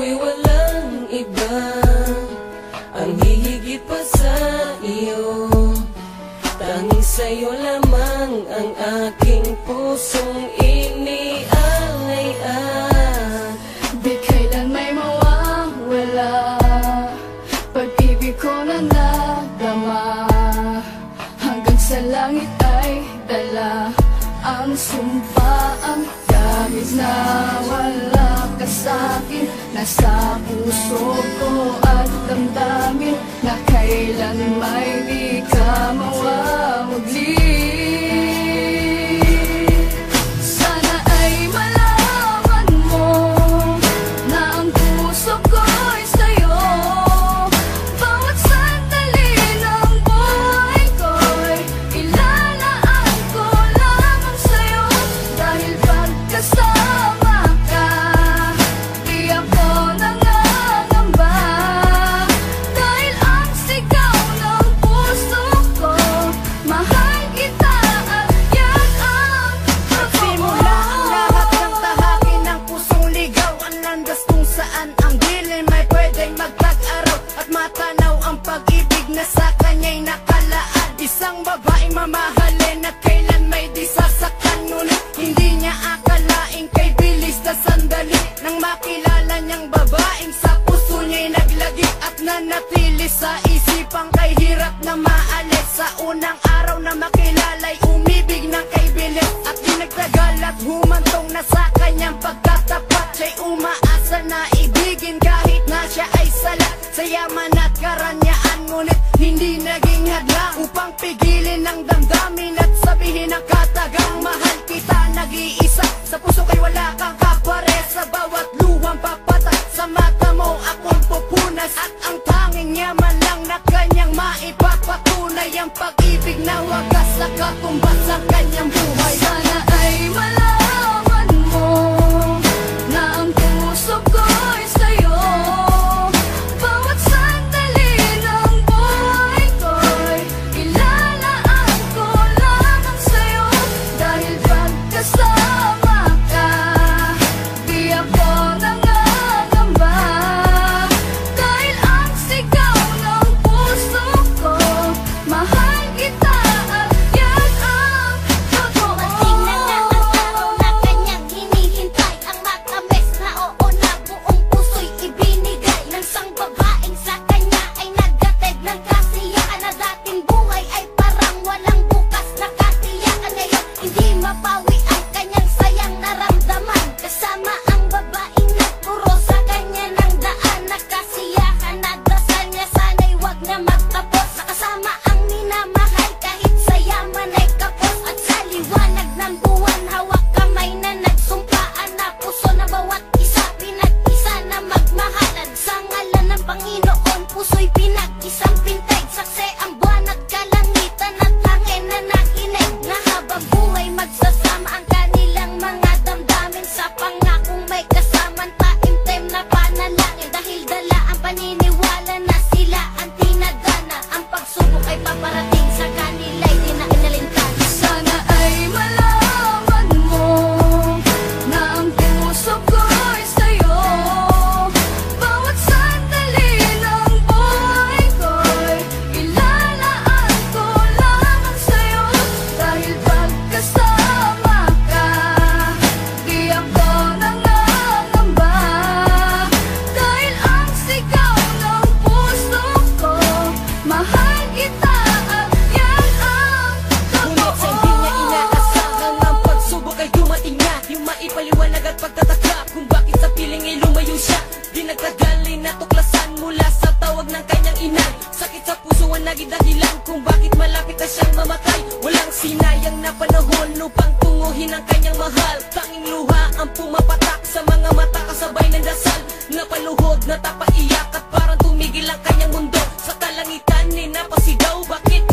puso ko'y walang iba. Ang hihigit pa sa iyo Tanging sa'yo lamang ang aking pusong iniaalay-an Di kailan may mawawala Pag-ibig ko na nadama. Hanggang sa langit ay dala Ang sumpa ang kahit na wala sa'kin Nasa puso ko at damdamin Na kailan may di ka mawawagli nanatili sa isipang kay hirap na maalis. Sa unang araw na makilala'y umibig ng kay bilis At di at humantong na sa kanyang pagkatapat Siya'y umaasa na ibigin kahit na siya ay salat. Sa yaman at karanyaan ngunit hindi naging hadlang. Upang pigilin ang damdamin at sabihin ang katagang Mahal kita nag-iisa ang kanyang buhay. Sana ay malaman maipaliwanag at pagtataka Kung bakit sa piling ay lumayo siya. Di nagtagal ay natuklasan mula sa tawag ng kanyang inay Sakit sa puso ang naging dahilan Kung bakit malapit na siyang mamatay. Walang sinayang na panahon Upang tunguhin ang kanyang mahal. Tanging luha ang pumapatak Sa mga mata kasabay ng dasal. Napaluhod, natapaiyak At parang tumigil ang kanyang mundo. Sa kalangitan ni napasigaw. Bakit